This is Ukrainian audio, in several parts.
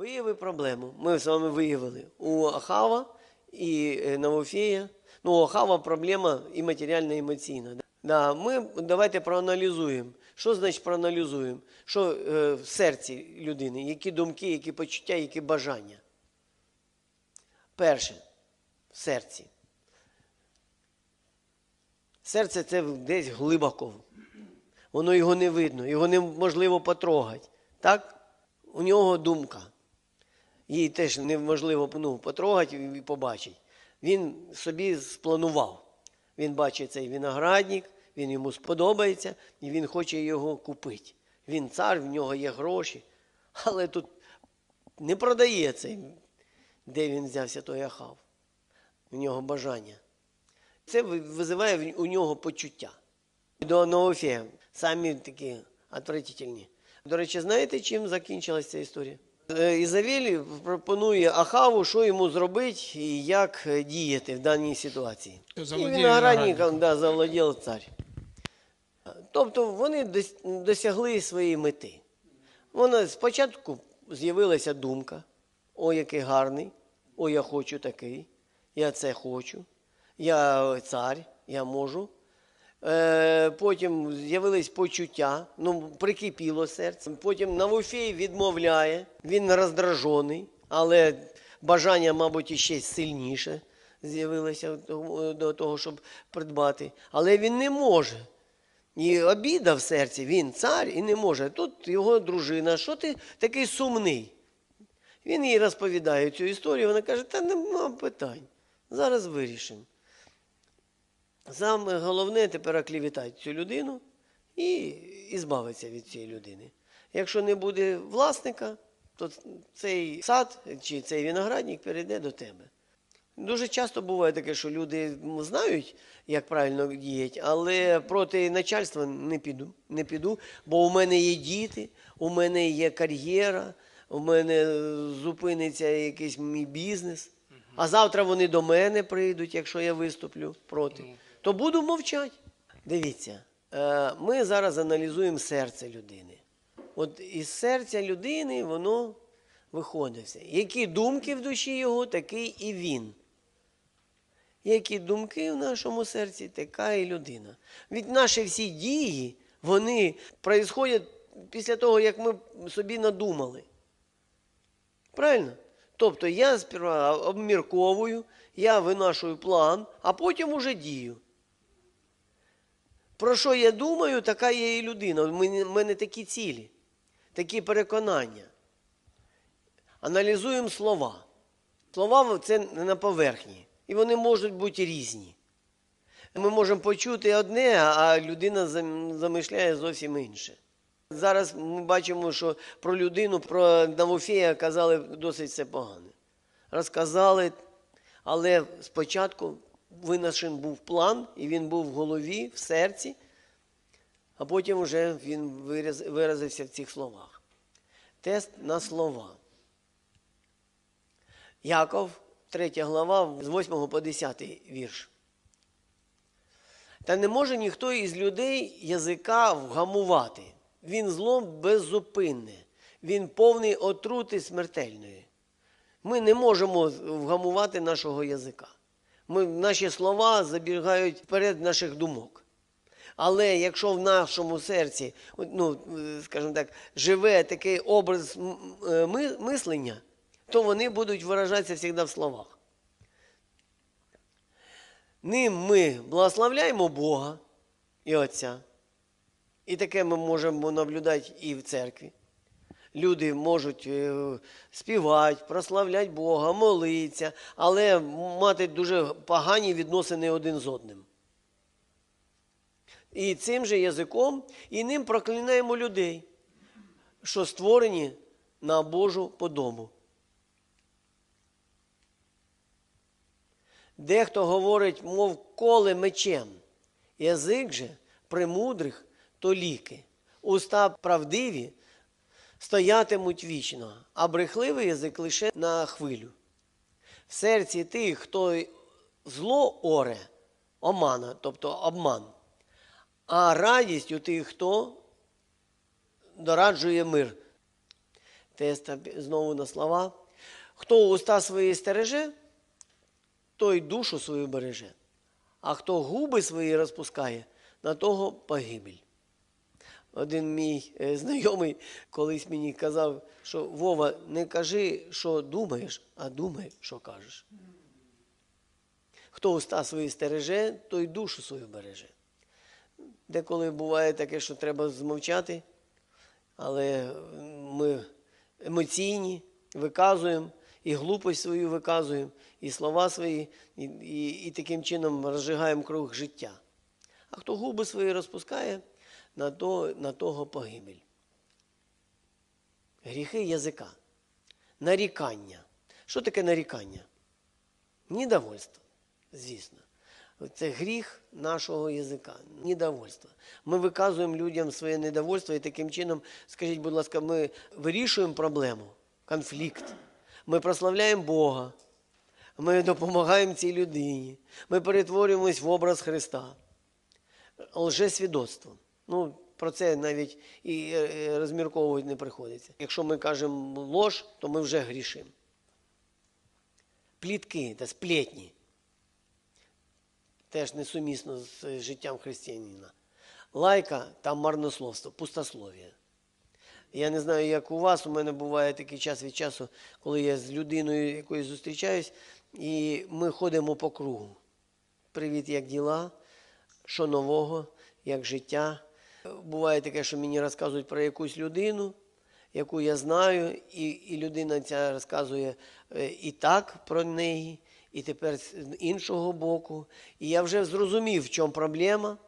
Виявив проблему. Ми з вами виявили у Ахава і е, Навофія. Ну, у Ахава проблема і матеріальна, і емоційна. Да, ми давайте проаналізуємо. Що значить проаналізуємо? Що е, в серці людини, які думки, які почуття, які бажання? Перше, в серці. Серце це десь глибоко. Воно його не видно, його неможливо потрогати. Так? У нього думка. Їй теж неможливо ну, потрогати і побачити. Він собі спланував. Він бачить цей виноградник, він йому сподобається, і він хоче його купити. Він цар, в нього є гроші. Але тут не продає цей, де він взявся той ахав. У нього бажання. Це визиває у нього почуття. До Ноофія. Самі такі отвратительні. До речі, знаєте, чим закінчилася ця історія? Е, Ізавіль пропонує Ахаву, що йому зробити і як діяти в даній ситуації. І Завладіє виноградником да, завладів цар. Тобто вони досягли своєї мети. Вона спочатку з'явилася думка: о, який гарний, о, я хочу такий, я це хочу, я цар, я можу. Е, потім з'явились почуття, ну, прикипіло серце. Потім Навофій відмовляє, він роздражений, але бажання, мабуть, іще сильніше з'явилося до- до того, щоб придбати. Але він не може. І обіда в серці, він цар і не може. Тут його дружина, що ти такий сумний? Він їй розповідає цю історію, вона каже, та нема питань. Зараз вирішимо. Саме головне тепер оклівітати цю людину і, і від цієї людини. Якщо не буде власника, то цей сад чи цей виноградник перейде до тебе. Дуже часто буває таке, що люди знають, як правильно діяти, але проти начальства не піду. Не піду, бо у мене є діти, у мене є кар'єра, у мене зупиниться якийсь мій бізнес. А завтра вони до мене прийдуть, якщо я виступлю проти. То буду мовчати. Дивіться, е, ми зараз аналізуємо серце людини. От із серця людини воно виходить. Які думки в душі його, такий і він. Які думки в нашому серці, така і людина. Від наші всі дії, вони происходять після того, як ми собі надумали. Правильно? Тобто я сперва обмірковую, я винашую план, а потім уже дію. Про що я думаю, така є і людина. У мене, такі цілі, такі переконання. Аналізуємо слова. Слова це на поверхні. І вони можуть бути різні. Ми можемо почути одне, а людина замишляє зовсім інше. Зараз ми бачимо, що про людину, про Навофія казали досить все погано. Розказали, але спочатку винашен був план, і він був в голові, в серці, а потім вже він виразився в цих словах. Тест на слова. Яков, 3 глава, з 8 по 10 вірш. Та не може ніхто із людей язика вгамувати. Він зло беззупинне, він повний отрути смертельної. Ми не можемо вгамувати нашого язика. Ми, наші слова забігають вперед наших думок. Але якщо в нашому серці, ну, скажімо так, живе такий образ е, ми- мислення, то вони будуть виражатися завжди в словах. Ним ми благословляємо Бога і Отця. І таке ми можемо наблюдати і в церкві. Люди можуть е, співати, прославляти Бога, молитися, але мати дуже погані відносини один з одним. І цим же язиком, і ним проклинаємо людей, що створені на Божу подобу. Дехто говорить, мов коле мечем, язик же премудрих то ліки. Уста правдиві стоятимуть вічно, а брехливий язик лише на хвилю. В серці тих, хто зло оре, омана, тобто обман, а радість у тих, хто дораджує мир. теста знову на слова. Хто уста свої стереже, той душу свою береже. А хто губи свої розпускає, на того погибель. Один мій е, знайомий колись мені казав, що Вова, не кажи, що думаєш, а думай, що кажеш. Хто уста свої стереже, той душу свою береже. Деколи буває таке, що треба змовчати, але ми емоційні, виказуємо, і глупость свою виказуємо, і слова свої, і, і, і таким чином розжигаємо круг життя. А хто губи свої розпускає, на, то, на того погибель. Гріхи язика. Нарікання. Що таке нарікання? Недовольство, звісно. Це гріх нашого язика, недовольство. Ми виказуємо людям своє недовольство і таким чином, скажіть, будь ласка, ми вирішуємо проблему, конфлікт. Ми прославляємо Бога, ми допомагаємо цій людині, ми перетворюємось в образ Христа. Лжесвідоцтво. Ну, про це навіть і е, розмірковувати не приходиться. Якщо ми кажемо лож, то ми вже грішимо. Плітки та сплетні теж несумісно з е, життям християнина. Лайка та марнословство, пустослов'я. Я не знаю, як у вас, у мене буває такий час від часу, коли я з людиною якоюсь зустрічаюсь, і ми ходимо по кругу. Привіт, як діла? Що нового, як життя. Буває таке, що мені розказують про якусь людину, яку я знаю, і, і людина ця розказує е, і так про неї, і тепер з іншого боку. І я вже зрозумів, в чому проблема.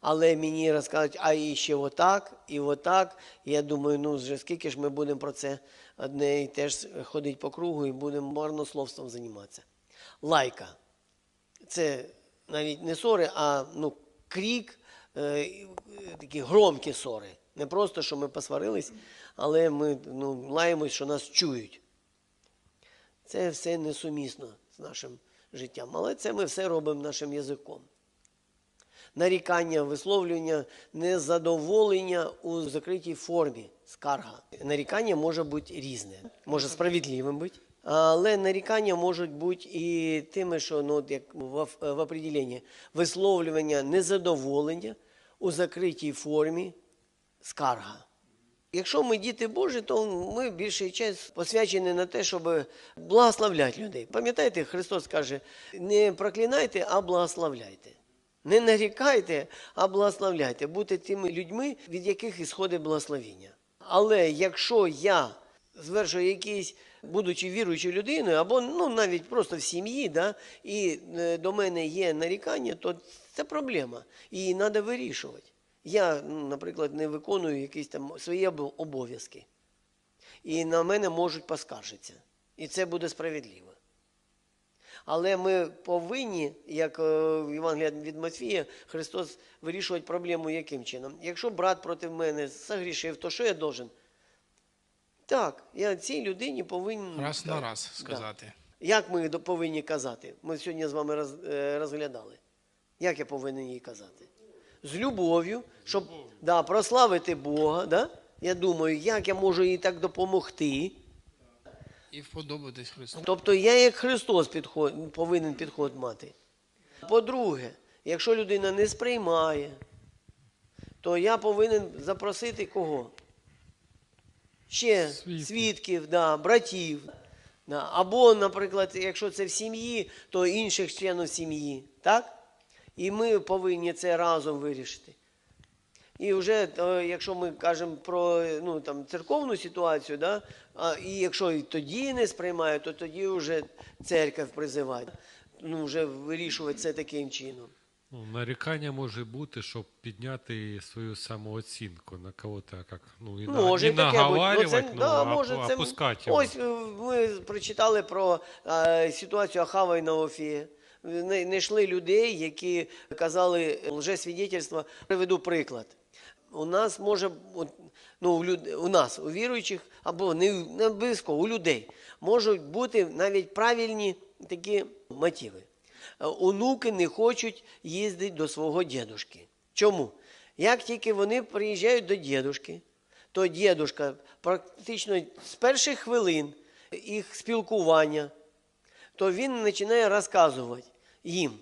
Але мені розказують, а і ще отак, і отак. Я думаю, ну вже скільки ж ми будемо про це одне і теж ходити по кругу і будемо марнословством займатися. Лайка. Це навіть не ссори, а ну, крік, такі громкі ссори. Не просто, що ми посварились, але ми ну, лаємось, що нас чують. Це все несумісно з нашим життям. Але це ми все робимо нашим язиком нарікання, висловлювання незадоволення у закритій формі, скарга. Нарікання може бути різне, може справедливим бути. Але нарікання можуть бути і тими, що ну, як в, в определенні, висловлювання незадоволення у закритій формі скарга. Якщо ми діти Божі, то ми більший час посвячені на те, щоб благословляти людей. Пам'ятаєте, Христос каже: не проклинайте, а благословляйте. Не нарікайте, а благословляйте. Будьте тими людьми, від яких ісходить благословіння. Але якщо я звершую якийсь, будучи віруючою людиною, або ну, навіть просто в сім'ї, да, і е, до мене є нарікання, то це проблема. Її треба вирішувати. Я, ну, наприклад, не виконую якісь там свої обов'язки. І на мене можуть поскаржитися. І це буде справедливо. Але ми повинні, як е, в Євангелії від Матфія, Христос вирішувати проблему яким чином. Якщо брат проти мене загрішив, то що я должен? Так, я цій людині повинен. Раз на так, раз да. сказати. Як ми повинні казати? Ми сьогодні з вами роз, е, розглядали. Як я повинен їй казати? З любов'ю, щоб да, прославити Бога. Да? Я думаю, як я можу їй так допомогти. І вподобатись Христу. Тобто я як Христос підход, повинен підход мати. По-друге, якщо людина не сприймає, то я повинен запросити кого? Ще Свідків. свідків, да, братів. Да. Або, наприклад, якщо це в сім'ї, то інших членів сім'ї. Так? І ми повинні це разом вирішити. І вже, е, якщо ми кажемо про ну, там, церковну ситуацію, да, а, і якщо і тоді не сприймає, то тоді вже церква призиває. Ну, вже вирішувати це таким чином. Ну, нарікання може бути, щоб підняти свою самооцінку на кого-то, як ну, і на- Може не і таке. Наговарювати, це, ну, да, а може, це, опускати його. Ось ми прочитали про е, ситуацію Ахава і Наофія. Не, не йшли людей, які казали лжесвідетельства. Приведу приклад. У нас може, ну, у, люд, у нас, у віруючих, або не, не обов'язково, у людей, можуть бути навіть правильні такі мотиви. Е, Онуки не хочуть їздити до свого дідушки. Чому? Як тільки вони приїжджають до дідушки, то дідушка практично з перших хвилин їх спілкування, то він починає розказувати їм,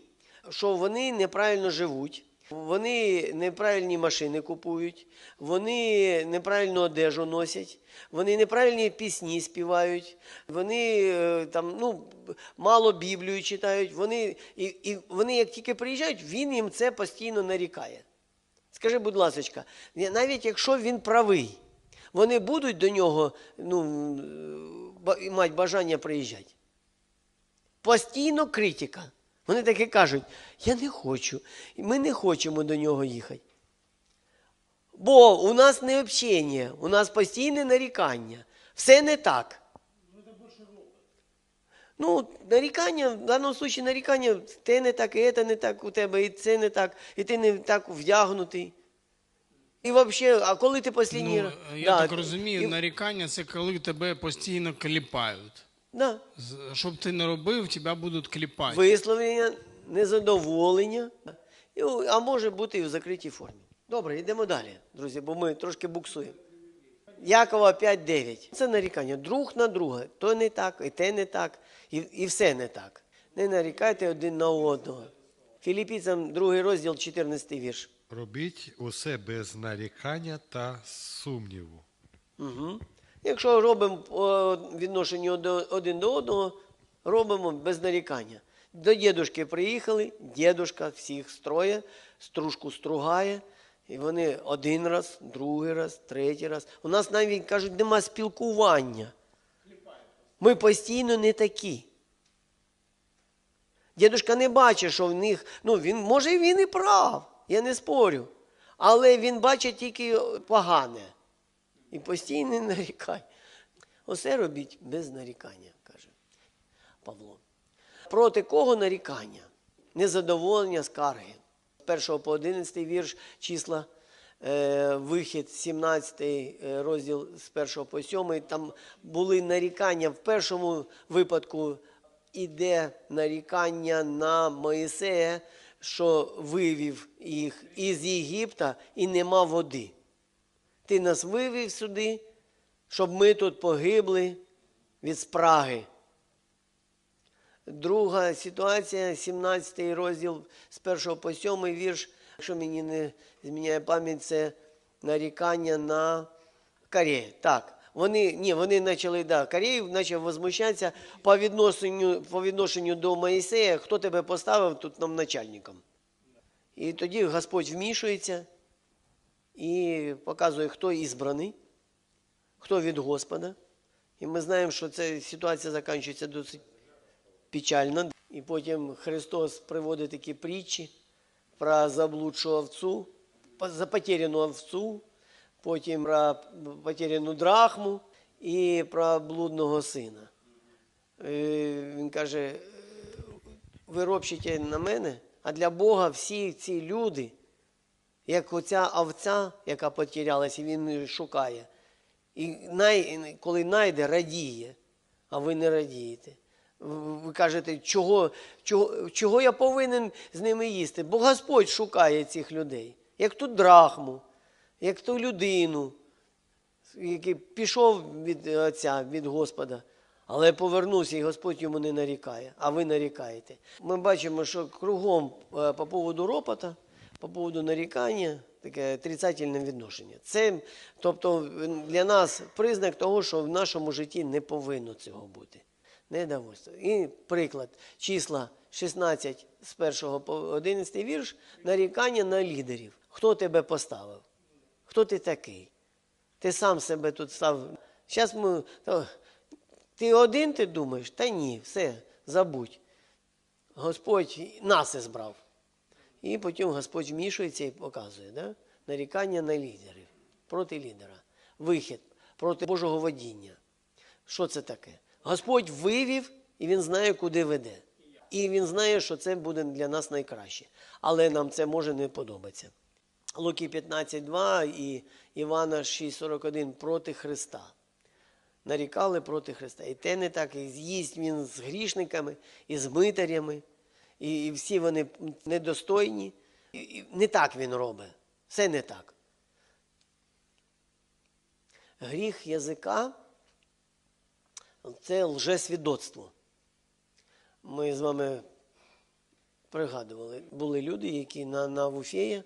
що вони неправильно живуть, вони неправильні машини купують, вони неправильну одежу носять, вони неправильні пісні співають, вони е, там, ну, мало Біблію читають. Вони, і, і вони, як тільки приїжджають, він їм це постійно нарікає. Скажи, будь ласка, навіть якщо він правий, вони будуть до нього ну, мати бажання приїжджати. Постійно критика. Вони таки кажуть, я не хочу, ми не хочемо до нього їхати. Бо у нас не общення, у нас постійне нарікання. Все не так. Ну, нарікання, в даному випадку нарікання, те не так, і це не так у тебе, і це не так, і ти не так вдягнутий. І взагалі, а коли ти останній Ну, я Да, так розумію, і- нарікання це коли тебе постійно кліпають. Да. Щоб ти не робив, тебе будуть кліпати. висловлення, незадоволення, а може бути і в закритій формі. Добре, йдемо далі, друзі, бо ми трошки буксуємо. Якова 5.9. Це нарікання друг на друга. То не так, і те не так, і, і все не так. Не нарікайте один на одного. Філіппійцям, другий розділ, 14 вірш. Робіть усе без нарікання та сумніву. Угу. Якщо робимо по відношенню один до одного, робимо без нарікання. До дідушки приїхали, дідушка всіх строє, стружку стругає, і вони один раз, другий раз, третій раз. У нас навіть кажуть, нема спілкування. Ми постійно не такі. Дідушка не бачить, що в них, ну він, може, він і прав, я не спорю. Але він бачить тільки погане. І постійно нарікай. Усе робіть без нарікання, каже Павло. Проти кого нарікання? Незадоволення, скарги. З 1 по 11 вірш числа, е, вихід, 17 е, розділ з 1 по 7. Там були нарікання. В першому випадку іде нарікання на Моїсея, що вивів їх із Єгипта і нема води. Ти нас вивів сюди, щоб ми тут погибли від спраги. Друга ситуація, 17 розділ з 1 по 7 вірш, якщо мені не зміняє пам'ять, це нарікання на Корею. Так, вони, ні, вони почали, да, Корею почав возмущатися по відношенню, по відношенню до Моїсея, хто тебе поставив тут нам начальником. І тоді Господь вмішується і показує, хто ізбраний, хто від Господа. І ми знаємо, що ця ситуація закінчується досить печально. І потім Христос приводить такі притчі про заблудшу овцу, за потеряну овцу, потім про потеряну драхму і про блудного сина. Е, Він каже, ви ропщите на мене, а для Бога всі ці люди, як оця овця, яка потерялась, і він шукає. І най, коли найде, радіє, а ви не радієте. Ви ви кажете, чого, чого, чого я повинен з ними їсти? Бо Господь шукає цих людей, як ту драхму, як ту людину, який пішов від Отця, від Господа, але повернувся, і Господь йому не нарікає, а ви нарікаєте. Ми бачимо, що кругом е, по поводу ропота, по поводу нарікання, таке отрицательне відношення. Це, тобто, для нас признак того, що в нашому житті не повинно цього бути. Недовольство. І приклад, числа 16 з 1 по 11 вірш, нарікання на лідерів. Хто тебе поставив? Хто ти такий? Ти сам себе тут став. Зараз ми. Ти один ти думаєш? Та ні, все, забудь. Господь нас ізбрав. І потім Господь вмішується і показує, да? нарікання на лідерів, проти лідера, вихід проти Божого водіння. Що це таке? Господь вивів, і Він знає, куди веде. І Він знає, що це буде для нас найкраще. Але нам це може не подобатися. Луки 15.2 і Івана 6.41 проти Христа. Нарікали проти Христа. І те не так, і з'їсть він з грішниками, і з митарями, і, і всі вони недостойні. І, і не так він робить. Все не так. Гріх язика це лжесвідоцтво. Ми з вами пригадували, були люди, які на, на Вуфеї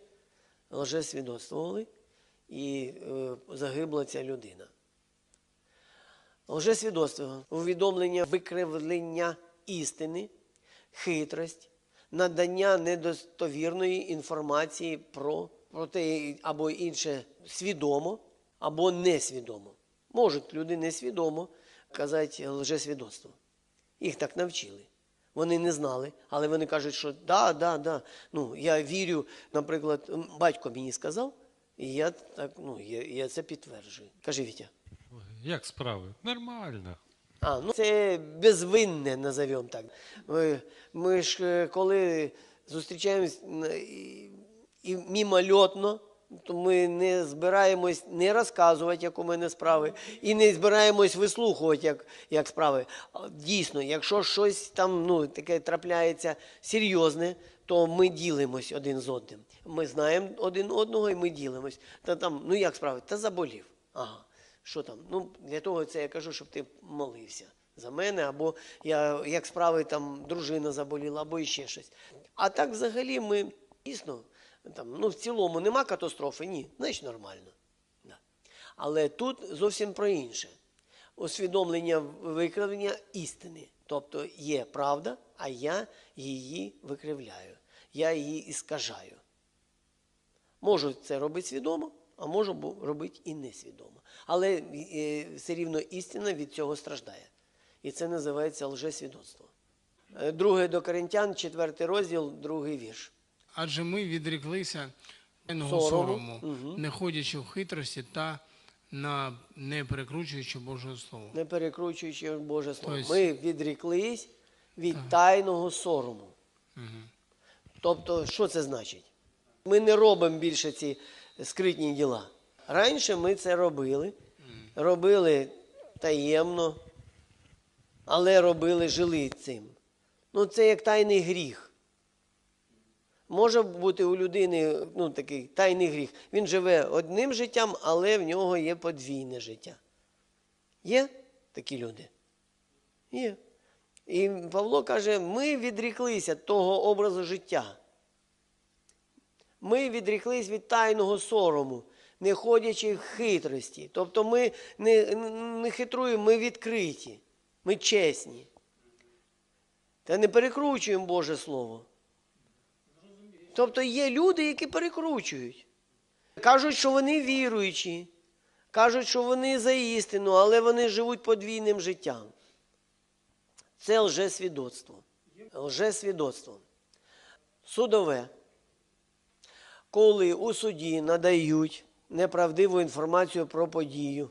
лжесвідоцтвували, і е, загибла ця людина. Лжесвідоцтво, увідомлення, викривлення істини, хитрость, надання недостовірної інформації про, про те або інше свідомо, або несвідомо. Можуть люди несвідомо казати лжесвідоцтво. Їх так навчили. Вони не знали, але вони кажуть, що да, да, да. Ну, я вірю, наприклад, батько мені сказав, і я так, ну, я, я це підтверджую. Кажи, Вітя. Як справи? Нормально. А, ну це безвинне, назовемо так. Ми, ми ж е, коли зустрічаємось і, і мімольотно, то ми не збираємось не розказувати, як у мене справи, і не збираємось вислухувати, як, як справи. Дійсно, якщо щось там ну, таке трапляється серйозне, то ми ділимось один з одним. Ми знаємо один одного і ми ділимось. Та там, ну як справи? Та заболів. Ага. Що там? Ну, для того це я кажу, щоб ти молився за мене, або я, як справи там дружина заболіла, або іще щось. А так взагалі ми дійсно, там, ну, в цілому нема катастрофи, ні, значить нормально. Да. Але тут зовсім про інше. Усвідомлення викривлення істини. Тобто є правда, а я її викривляю, я її іскажаю. Можу це робити свідомо, а можу робити і несвідомо. Але е, все рівно істина від цього страждає. І це називається лжесвідоцтво. Е, Друге до Коринтян, четвертий розділ, другий вірш. Адже ми відріклися тайного Сорому. сорому, не ходячи в хитрості та на не перекручуючи Божого Слова. Не перекручуючи Боже Слово. Тобто- Ми відріклись від тайного сорому. Мгм. Тобто, що це значить? Ми не робимо більше ці скритні діла. Раніше ми це робили, робили таємно, але робили, жили цим. Ну, це як тайний гріх. Може бути у людини ну, такий тайний гріх. Він живе одним життям, але в нього є подвійне життя. Є такі люди? Є. І Павло каже: ми відріклися того образу життя. Ми відріклись від тайного сорому, не ходячи в хитрості. Тобто ми не, не хитруємо, ми відкриті, ми чесні. Та не перекручуємо Боже Слово. Тобто є люди, які перекручують. Кажуть, що вони віруючі, кажуть, що вони за істину, але вони живуть подвійним життям. Це лжесвідоцтво. Лжесвідоцтво. Судове. Коли у суді надають неправдиву інформацію про подію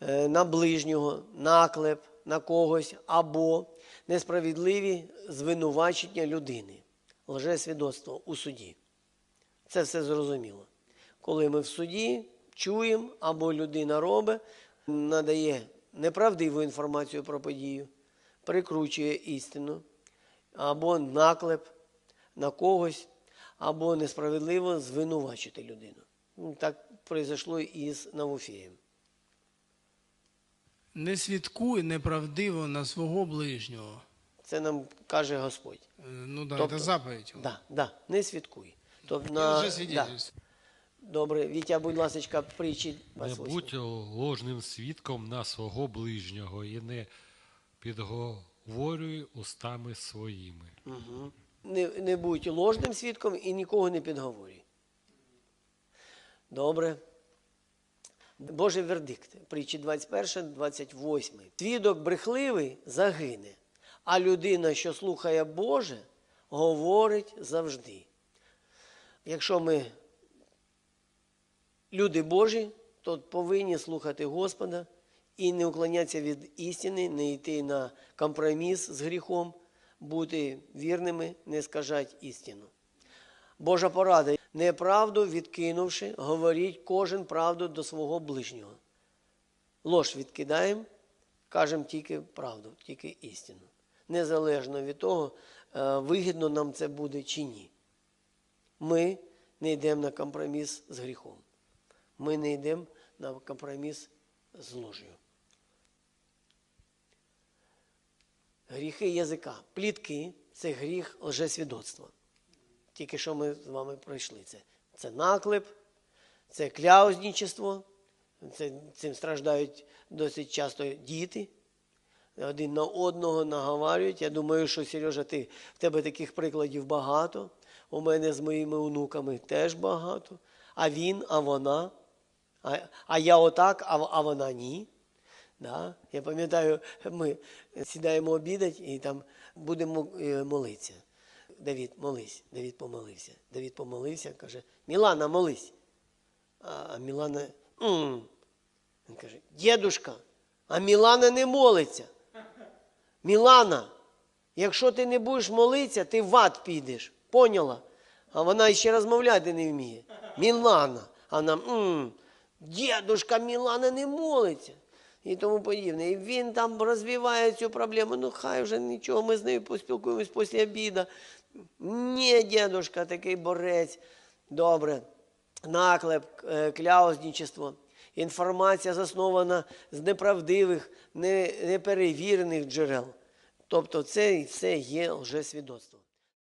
е, на ближнього, наклеп на когось або несправедливі звинувачення людини. Лжесвідоцтво у суді. Це все зрозуміло. Коли ми в суді чуємо, або людина робить, надає неправдиву інформацію про подію, прикручує істину, або наклеп на когось, або несправедливо звинувачити людину. Ну, Так произошло і з Навуфієм. Не свідкуй неправдиво на свого ближнього. Це нам каже Господь. Е, Ну да, Тобто- це заповідь. Да, да, не свідкуй. Тобто, на, вже да. Добре, Вітя, будь ласка, притчі. Не будь ложним свідком на свого ближнього і не підговорюй устами своїми. Мгм. Не, не будь ложним свідком і нікого не підговорюй. Добре. Божий вердикт. Притчі 21, 28. Свідок брехливий загине, а людина, що слухає Боже, говорить завжди. Якщо ми люди Божі, то повинні слухати Господа і не уклонятися від істини, не йти на компроміс з гріхом, бути вірними, не скажать істину. Божа порада, неправду відкинувши, говоріть кожен правду до свого ближнього. Лож відкидаємо, кажемо тільки правду, тільки істину. Незалежно від того, е, вигідно нам це буде чи ні. Ми не йдемо на компроміс з гріхом. Ми не йдемо на компроміс з ложею. Гріхи язика. Плітки це гріх лжесвідоцтва. Тільки що ми з вами пройшли це. Це наклеп, це кляузнічество, це, цим страждають досить часто діти. Один на одного наговарюють. Я думаю, що Сережа, ти, в тебе таких прикладів багато. У мене з моїми онуками теж багато. А він, а вона. А, а я отак, а, а вона ні. Да? Я пам'ятаю, ми сідаємо обідати і там будемо е, молитися. Давід, молись. Давід помолився. Давід помолився, каже, Мілана, молись. А Мілана. «М». Він каже, дідушка, а Мілана не молиться. Мілана, якщо ти не будеш молитися, ти в ад підеш. Поняла? А вона ще розмовляти не вміє. Мілана. А вона, м дідушка Мілана не молиться. І тому подібне. І він там розвиває цю проблему. Ну, хай вже нічого, ми з нею поспілкуємось після обіду. Ні, дідушка, такий борець. Добре. Наклеп, е, кляузничество. Інформація заснована з неправдивих, неперевірених джерел. Тобто це все є лжесвідоцтво.